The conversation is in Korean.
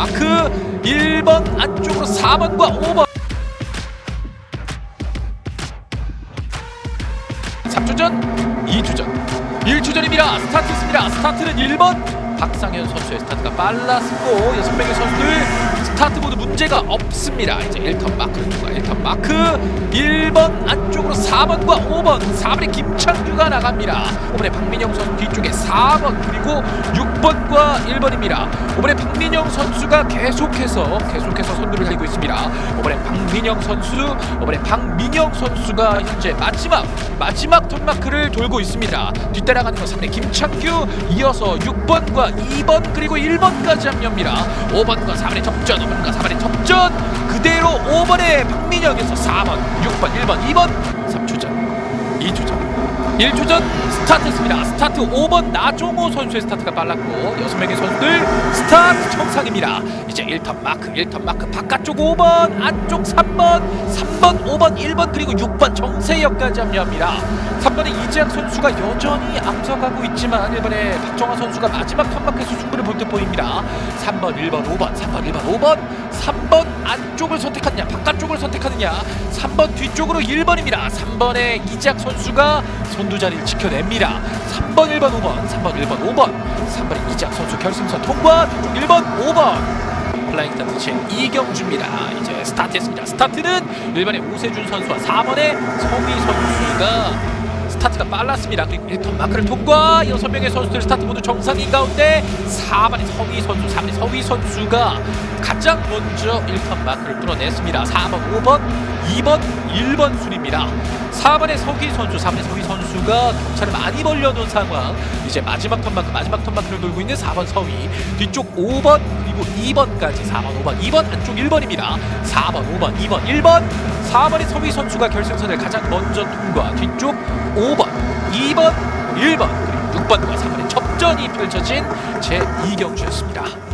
마크 1번 안쪽으로 4번과 5번. 3주전 2주전. 1주전입니다. 스타트했습니다. 스타트는 1번 박상현 선수의 스타트가 빨랐고 6명의 선수들 스타트 모두 문제가 없습니다. 이제 1턴 마크 누가 1턴 마크? 1번 안쪽으로 4번과 5번 4번에 김창규가 나갑니다. 5번에 박민영 선수 뒤쪽에 4번 그리고 6번과 1번입니다. 5번에 박민영 선수가 계속해서 계속해서 선두를 달리고 있습니다. 5번에 박민영 선수 5번에 박민영 선수가 현재 마지막 마지막 턴마크를 돌고 있습니다. 뒤따라가는 건 3번의 김창규 이어서 6번과 2번 그리고 1번까지 합류합니다. 5번과 4번의 접전 5번과 4번의 접전. 그대로 5번의 박민영에서 4번 6번 1번 2번. 3주전 2주전 1주전 스타트했습니다. 스타트 5번 나종호 선수의 스타트가 빨랐고 6명의 선수들 스타트 정상입니다. 이제 1턴 마크, 1턴 마크 바깥쪽 5번, 안쪽 3번, 3번, 5번, 1번 그리고 6번 정세혁까지 합류합니다. 3번의 이재학 선수가 여전히 앞서가고 있지만 1번의 박정화 선수가 마지막 턴마크에서 승부를 볼 듯 보입니다. 3번, 1번, 5번, 3번, 1번, 5번, 3번 안쪽을 선택하느냐, 바깥쪽을 선택하느냐, 3번 뒤쪽으로 1번입니다. 3번의 이재학 선수 가 선두 자리를 지켜냅니다. 3번, 1번, 5번, 3번, 1번, 5번, 3번의 이재학 선수 결승선 통과, 뒤쪽 1번, 5번. 플라잉 스타트친 이경주입니다. 이제 스타트했습니다. 스타트는 1번의 오세준 선수와 4번의 성희 선수가 스타트가 빨랐습니다. 그리고 1턴 마크를 통과 6명의 선수들 스타트 모두 정상인 가운데 4번의 서희 선수, 4번의 서희 선수가 가장 먼저 1턴 마크를 뚫어냈습니다. 4번, 5번, 2번, 1번 순입니다. 4번의 서희 선수, 3번의 서희 선수가 경차를 많이 벌려놓은 상황. 이제 마지막 턴 마크, 마지막 턴 마크를 돌고 있는 4번 서희. 뒤쪽 5번 그리고 2번까지 4번, 5번, 2번 안쪽 1번입니다. 4번, 5번, 2번, 1번. 4번의 서희 선수가 결승선을 가장 먼저 통과. 뒤쪽 5번, 2번, 1번 그리고 6번과 3번의 접전이 펼쳐진 제 2경주였습니다.